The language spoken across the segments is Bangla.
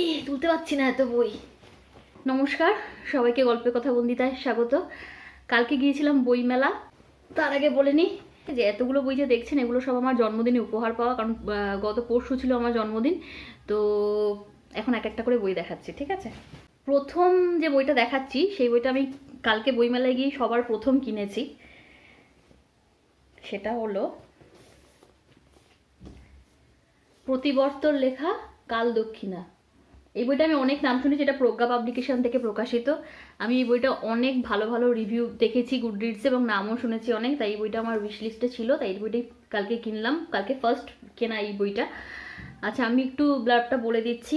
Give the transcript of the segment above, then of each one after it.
এই, তুলতে পারছি না এত বই। নমস্কার, সবাইকে গল্পের কথা বন্দিতায় স্বাগত। কালকে গিয়েছিলাম বইমেলা। তার আগে বলে নিই যে এতগুলো বই যে দেখছেন, এগুলো সব আমার জন্মদিনে উপহার পাওয়া, কারণ গত পরশু ছিল আমার জন্মদিন। তো এখন এক একটা করে বই দেখাচ্ছি, ঠিক আছে? প্রথম যে বইটা দেখাচ্ছি, সেই বইটা আমি কালকে বইমেলায় গিয়ে সবার প্রথম কিনেছি। সেটা হলো প্রতিবর্তর লেখা কাল দক্ষিণা। এই বইটা আমি অনেক নাম শুনেছি, এটা প্রজ্ঞা পাবলিকেশন থেকে প্রকাশিত। আমি এই বইটা অনেক ভালো ভালো রিভিউ দেখেছি গুড এবং নামও শুনেছি অনেক, তাই এই বইটা আমার উইশ লিস্টে ছিল, তাই এই বইটাই কালকে কিনলাম, কালকে ফার্স্ট কেনা এই বইটা। আচ্ছা আমি একটু ব্লাডটা বলে দিচ্ছি।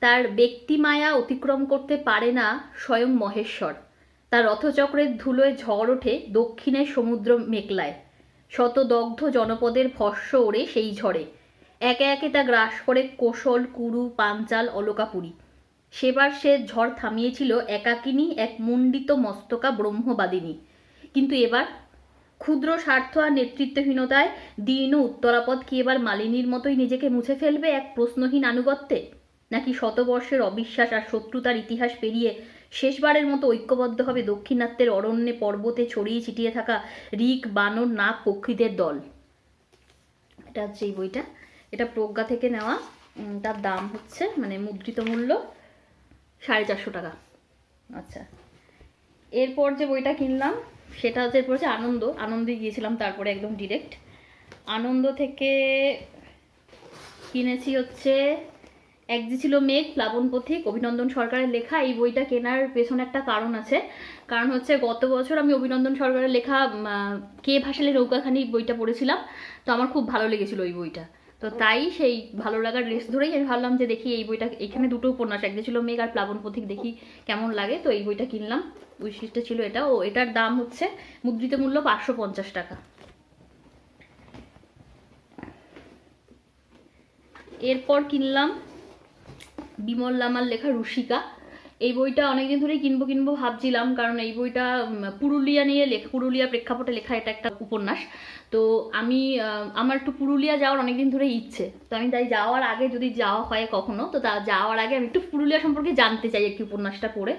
তার ব্যক্তি মায়া অতিক্রম করতে পারে না স্বয়ং মহেশ্বর। তার রথচক্রের ধুলোয় ঝড় ওঠে দক্ষিণের সমুদ্র মেঘলায়। শত দগ্ধ জনপদের ভস্য ওড়ে সেই ঝড়ে। একে একে তা গ্রাস করে কোশল, কুরু, পাঞ্চাল, অলকাপুরী। সেবার সে ঝড় থামিয়েছিল একাকিনী এক মুণ্ডিত মস্তকা ব্রহ্মবাদিনী। কিন্তু এবার ক্ষুদ্র স্বার্থ আর নেতৃত্বহীনতায় ও উত্তরাপদ কি এবার মালিনীর মতোই নিজেকে মুছে ফেলবে এক প্রশ্নহীন আনুগত্যে? নাকি শতবর্ষের অবিশ্বাস আর শত্রুতার ইতিহাস পেরিয়ে শেষবারের মতো ঐক্যবদ্ধ হবে দক্ষিণাত্যের অরণ্যে পর্বতে ছড়িয়ে ছিটিয়ে থাকা রিক বানর নাক পক্ষীদের দল? এটা হচ্ছে এই বইটা। এটা প্রজ্ঞা থেকে নেওয়া তার দাম হচ্ছে মানে মুদ্রিত মূল্য সাড়ে চারশো টাকা। আচ্ছা। এরপর যে বইটা কিনলাম, সেটা হচ্ছে এরপর হচ্ছে আনন্দ। আনন্দে গিয়েছিলাম তারপরে একদম ডিরেক্ট আনন্দ থেকে কিনেছি হচ্ছে, এক যে ছিল মেঘ, প্লাবন পথিক, অভিনন্দন সরকারের লেখা। এই বইটা কেনার পেছনে একটা কারণ আছে। কারণ হচ্ছে গত বছর আমি অভিনন্দন সরকারের লেখা কে ভাসালে নৌকাখানি বইটা পড়েছিলাম। তো আমার খুব ভালো লেগেছিল ওই বইটা। তো তাই সেই ভালো লাগার লিস্ট ধরেই আমি ভাবলাম যে দেখি এই বইটা এখানে দুটো উপন্যাস, এক ছিল মেঘ আর প্লাবন পথিক, দেখি কেমন লাগে। তো এই বইটা কিনলাম। লিস্টে ছিল এটা। ও, এটার দাম হচ্ছে মুদ্রিত মূল্য পাঁচশো পঞ্চাশ টাকা। এরপর কিনলাম বিমল লামার লেখা রুশিকা এই বইটা অনেকদিন ধরেই কিনবো কিনবো ভাবছিলাম, কারণ এই বইটা পুরুলিয়া নিয়ে লেখা, পুরুলিয়া প্রেক্ষাপটে লেখা এটা একটা উপন্যাস। তো আমি আমার একটু পুরুলিয়া যাওয়ার অনেকদিন ধরে ইচ্ছে। তো আমি তাই যাওয়ার আগে যদি যাওয়া হয় কখনো, তো তা যাওয়ার আগে আমি একটু পুরুলিয়া সম্পর্কে জানতে চাই একটি উপন্যাসটা পড়ে।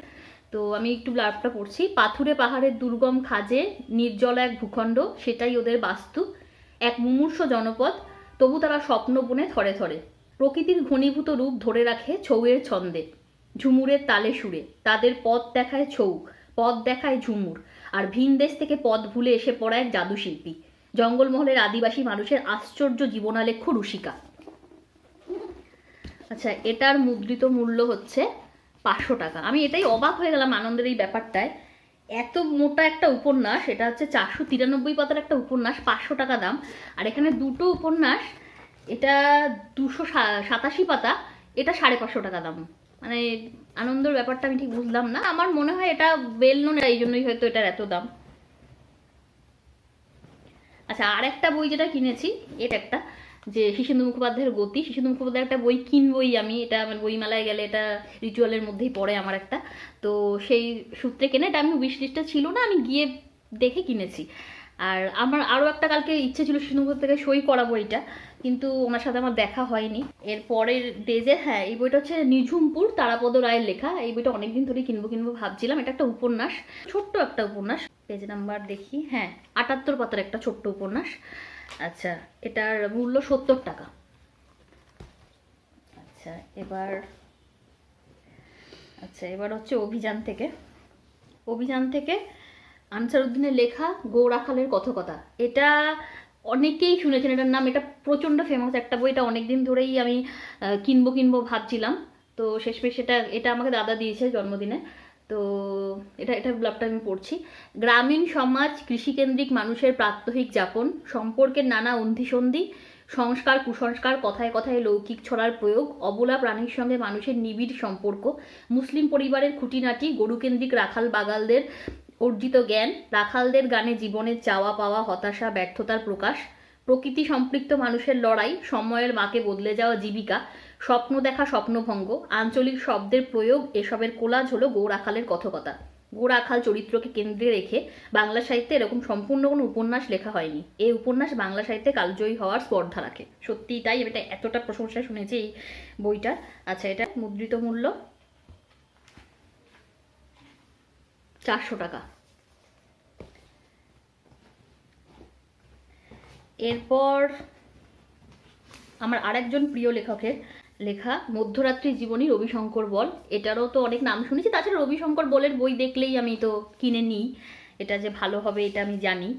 তো আমি একটু ব্লাডটা পড়ছি। পাথুরে পাহাড়ের দুর্গম খাজে, নির্জল এক ভূখণ্ড, সেটাই ওদের বাস্তু। এক মুমূর্ষ জনপদ, তবু তারা স্বপ্ন বনে থরে থরে। প্রকৃতির ঘনীভূত রূপ ধরে রাখে ছৌয়ের ছন্দে। ঝুমুরের তালে সুরে। তাদের পথ দেখায় ছৌ, পথ দেখায় ঝুমুর। আর ভিন দেশ থেকে পথ ভুলে এসে পড়া এক জাদুশিল্পী। জঙ্গলমহলের আদিবাসী মানুষের আশ্চর্য জীবনালেখ্য রুশিকা আচ্ছা এটার মুদ্রিত মূল্য হচ্ছে পাঁচশো টাকা। আমি এটাই অবাক হয়ে গেলাম আনন্দের এই ব্যাপারটায়। এত মোটা একটা উপন্যাস, এটা হচ্ছে চারশো তিরানব্বই পাতার একটা উপন্যাস, পাঁচশো টাকা দাম। আর এখানে দুটো উপন্যাস, এটা দুশো সাতাশি পাতা, এটা সাড়ে পাঁচশো টাকা দাম। মানে আনন্দের ব্যাপারটা আমি ঠিক বুঝলাম না। আমার মনে হয় এটা ওয়েল নোন এই জন্যই হয়তো এটার এত দাম। আচ্ছা আর একটা বই যেটা কিনেছি, এটা একটা, যে শিশুন্দু মুখোপাধ্যায়ের গতি। শিশুন্দু মুখোপাধ্যায়ের একটা বই কিনবই আমি। এটা আমার বইমেলায় গেলে এটা রিচুয়ালের মধ্যেই পড়ে আমার একটা। তো সেই সূত্রে কেনা, এটা আমি উইশ ছিল না, আমি গিয়ে দেখে কিনেছি। আর আমার আরও একটা কালকে ইচ্ছে ছিল শিশুন্দু থেকে সই করাবো এটা, কিন্তু ওনার সাথে আমার দেখা হয়নি। এর পরের ডেজে হ্যাঁ এই বইটা হচ্ছে নিঝুমপুর তারাপদ রায়ের লেখা। এই বইটা অনেকদিন ধরে কিনবো কিনবো ভাবছিলাম। এটা একটা উপন্যাস, ছোট্ট একটা উপন্যাস। পেজ নাম্বার দেখি হ্যাঁ আটাত্তর পাতার একটা ছোট্ট উপন্যাস। আচ্ছা এটার মূল্য সত্তর টাকা। আচ্ছা এবার আচ্ছা এবার হচ্ছে অভিযান থেকে। অভিযান থেকে আনসারউদ্দিনের লেখা গৌরাখালের কথকতা। এটা অনেকেই শুনেছেন, এটার নাম, এটা প্রচণ্ড ফেমাস একটা বই, এটা অনেকদিন ধরেই আমি কিনবো কিনবো ভাবছিলাম। তো শেষমেশ এটা এটা আমাকে দাদা দিয়েছে জন্মদিনে। তো এটা এটা ব্লগটা আমি পড়ছি। গ্রামীণ সমাজ কৃষিকেন্দ্রিক মানুষের প্রাত্যহিক যাপন, সম্পর্কের নানা অন্ধিসন্ধি, সংস্কার কুসংস্কার, কথায় কথায় লৌকিক ছড়ার প্রয়োগ, অবলা প্রাণীর সঙ্গে মানুষের নিবিড় সম্পর্ক, মুসলিম পরিবারের খুঁটিনাটি, গরুকেন্দ্রিক রাখাল বাগালদের অর্জিত জ্ঞান, রাখালদের গানে জীবনের চাওয়া পাওয়া, হতাশা, ব্যর্থতার প্রকাশ, প্রকৃতি সম্পৃক্ত মানুষের লড়াই, সময়ের মাকে বদলে যাওয়া জীবিকা, স্বপ্ন দেখা স্বপ্নভঙ্গ, আঞ্চলিক শব্দের প্রয়োগ, এসবের কোলাজ হলো গৌরাখালের কথকতা। গোড়াখাল চরিত্রকে কেন্দ্রে রেখে বাংলা সাহিত্যে এরকম সম্পূর্ণ কোনো উপন্যাস লেখা হয়নি। এই উপন্যাস বাংলা সাহিত্যে কালজয়ী হওয়ার স্পর্ধা রাখে। সত্যিই তাই এটা এতটা প্রশংসা শুনেছি এই বইটার। আচ্ছা এটা মুদ্রিত মূল্য। চারশো টাকা। এরপর আমার আরেকজন প্রিয় লেখকের লেখা মধ্যরাত্রি জীবনী রবিশঙ্কর বল। এটারও তো অনেক নাম শুনেছি, তাছাড়া রবিশঙ্কর বলের বই দেখলেই আমি তো কিনে নিই। এটা যে ভালো হবে এটা আমি জানি।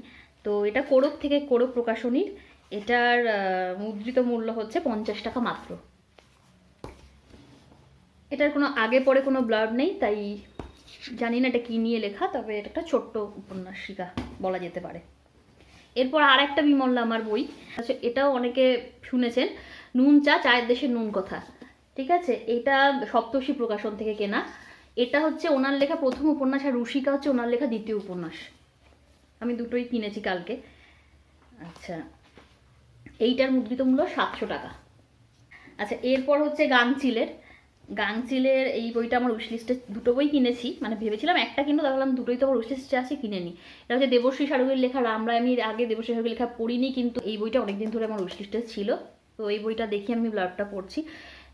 তো এটা কোরব থেকে কোরব প্রকাশনীর, এটার মুদ্রিত মূল্য হচ্ছে পঞ্চাশ টাকা মাত্র। এটার কোনো আগে পরে কোনো ব্লাড নেই, তাই জানি না এটা কী নিয়ে লেখা, তবে এটা একটা ছোট্ট উপন্যাসিকা বলা যেতে পারে। এরপর আর একটা বিমল আমার বই আচ্ছা এটাও অনেকে শুনেছেন, নুন চা চায়ের দেশের নুন কথা, ঠিক আছে? এটা সপ্তর্ষি প্রকাশন থেকে কেনা। এটা হচ্ছে ওনার লেখা প্রথম উপন্যাস আর রুষিকা হচ্ছে ওনার লেখা দ্বিতীয় উপন্যাস। আমি দুটোই কিনেছি কালকে। আচ্ছা এইটার মুদ্রিত মূল্য সাতশো টাকা। আচ্ছা এরপর হচ্ছে গাংচিলের গাংচিলের এই বইটা আমার উইশলিস্টে দুটো বই কিনেছি মানে ভেবেছিলাম একটা কিনবো আমি দুটোই তো আমার উইশলিস্টে আছে, কিনে নিই। এটা হচ্ছে দেবশ্রী সারুগের লেখা রামরায় আমি আগে দেবশ্রী সারুগের লেখা পড়িনি, কিন্তু এই বইটা অনেকদিন ধরে আমার উইশলিস্টে ছিল। তো এই বইটা দেখি আমি ব্লাডটা পড়ছি।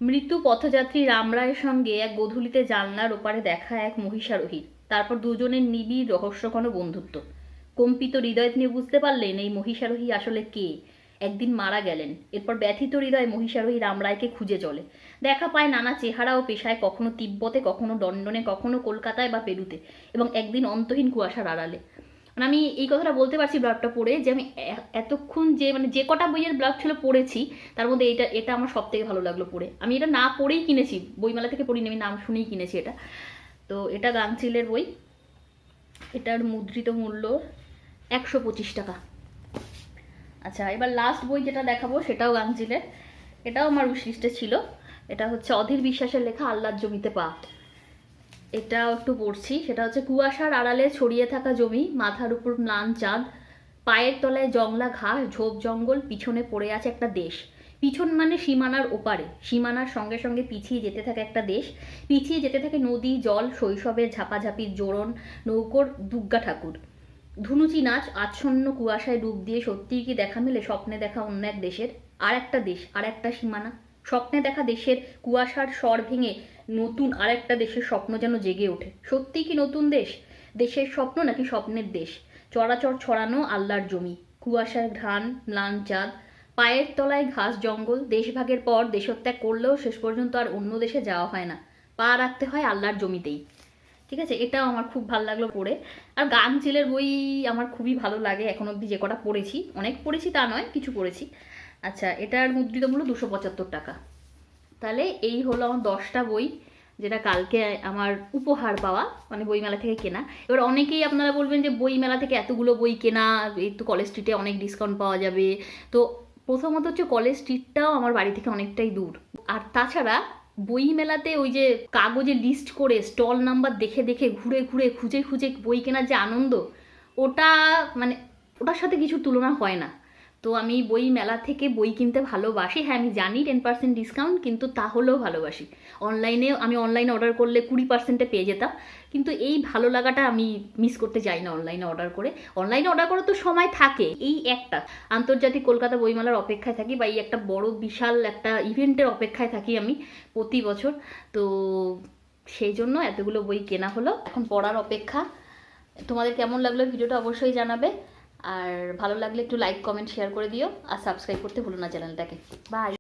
মৃত্যু পথযাত্রী রামরায়ের সঙ্গে এক গধূলিতে জানলার ওপারে দেখা এক মহিষারোহীর তারপর দুজনের নিবিড় রহস্যঘন বন্ধুত্ব। কম্পিত হৃদয় তিনি বুঝতে পারলেন, এই মহিষারোহী আসলে কে? একদিন মারা গেলেন। এরপর ব্যথিত হৃদয় মহিষারোহী রামরায়কে খুঁজে চলে। দেখা পায় নানা চেহারা ও পেশায় কখনো তিব্বতে, কখনো লন্ডনে, কখনো কলকাতায় বা পেরুতে এবং একদিন অন্তহীন কুয়াশার আড়ালে। মানে আমি এই কথাটা বলতে পারছি ব্লগটা পড়ে যে আমি এতক্ষণ যে মানে যে কটা বইয়ের ব্লগ ছিল পড়েছি, তার মধ্যে এটা এটা আমার সব থেকে ভালো লাগল পড়ে। আমি এটা না পড়েই কিনেছি, বইমেলা থেকে পড়িনি, আমি নাম শুনেই কিনেছি এটা। তো এটা গাংচিলের বই। এটার মুদ্রিত মূল্য একশো পঁচিশ টাকা। আচ্ছা এবার লাস্ট বই যেটা দেখাবো সেটাও গাংচিলের এটাও আমার উইশলিস্টে ছিল। এটা হচ্ছে অধীর বিশ্বাসের লেখা আল্লাহর জমিতে পা। এটাও একটু পড়ছি। সেটা হচ্ছে, কুয়াশার আড়ালে ছড়িয়ে থাকা জমি, মাথার উপর ম্লান চাঁদ, পায়ের তলায় জংলা ঘাস, ঝোপ জঙ্গল, পিছনে পড়ে আছে একটা দেশ। পিছন মানে সীমানার ওপারে। সীমানার সঙ্গে সঙ্গে পিছিয়ে যেতে থাকে একটা দেশ। পিছিয়ে যেতে থাকে নদী, জল, শৈশবের ঝাপাঝাপির জোড়ন নৌকোর দুর্গা ঠাকুর। ধুনুচি নাচ আচ্ছন্ন কুয়াশায় ডুব দিয়ে সত্যিই কি দেখা মেলে? স্বপ্নে দেখা অন্য এক দেশের? আর একটা দেশ, আর একটা সীমানা? স্বপ্নে দেখা দেশের কুয়াশার স্বর ভেঙে নতুন আর একটা দেশের স্বপ্ন যেন জেগে ওঠে। সত্যিই কি নতুন দেশ? দেশের স্বপ্ন নাকি স্বপ্নের দেশ? চড়াচর ছড়ানো আল্লাহর জমি। কুয়াশার ঘ্রাণ, ম্লান চাঁদ, পায়ের তলায় ঘাস জঙ্গল, দেশভাগের পর দেশত্যাগ করলেও শেষ পর্যন্ত আর অন্য দেশে যাওয়া হয় না। পা রাখতে হয় আল্লাহর জমিতেই। ঠিক আছে? এটাও আমার খুব ভালো লাগল পড়ে। আর গান চিলের বই আমার খুবই ভালো লাগে, এখন অবধি যে কটা পড়েছি। অনেক পড়েছি তা নয়, কিছু পড়েছি। আচ্ছা এটার মুদ্রিত মূল্য দুশো পঁচাত্তর টাকা। তাহলে এই হলো আমার দশটা বই, যেটা কালকে আমার উপহার পাওয়া মানে বইমেলা থেকে কেনা। এবার অনেকেই আপনারা বলবেন যে বই মেলা থেকে এতগুলো বই কেনা, এই তো কলেজ স্ট্রিটে অনেক ডিসকাউন্ট পাওয়া যাবে। তো প্রথমত হচ্ছে কলেজ স্ট্রিটটাও আমার বাড়ি থেকে অনেকটাই দূর। আর তাছাড়া বই মেলাতে ওই যে কাগজে লিস্ট করে স্টল নাম্বার দেখে দেখে ঘুরে ঘুরে খুঁজে খুঁজে বই কেনার যে আনন্দ, ওটা মানে ওটার সাথে কিছু তুলনা হয় না। তো আমি বই মেলা থেকে বই কিনতে ভালোবাসি। হ্যাঁ আমি জানি টেন পার্সেন্ট ডিসকাউন্ট কিন্তু তাহলেও ভালোবাসি। অনলাইনে আমি অনলাইনে অর্ডার করলে কুড়ি পার্সেন্টে পেয়ে যেতাম। কিন্তু এই ভালো লাগাটা আমি মিস করতে যাই না অনলাইনে অর্ডার করে। অনলাইনে অর্ডার করার তো সময় থাকে, এই একটা। আন্তর্জাতিক কলকাতা বইমেলার অপেক্ষায় থাকি বা এই একটা বড়, বিশাল একটা ইভেন্টের অপেক্ষায় থাকি আমি প্রতি বছর। তো সেই জন্য এতগুলো বই কেনা হলো। এখন পড়ার অপেক্ষা। তোমাদের কেমন লাগল ভিডিওটা অবশ্যই জানাবে। আর ভালো লাগলে একটু লাইক কমেন্ট শেয়ার করে দিও। আর সাবস্ক্রাইব করতে ভুলো না চ্যানেলটাকে। বাই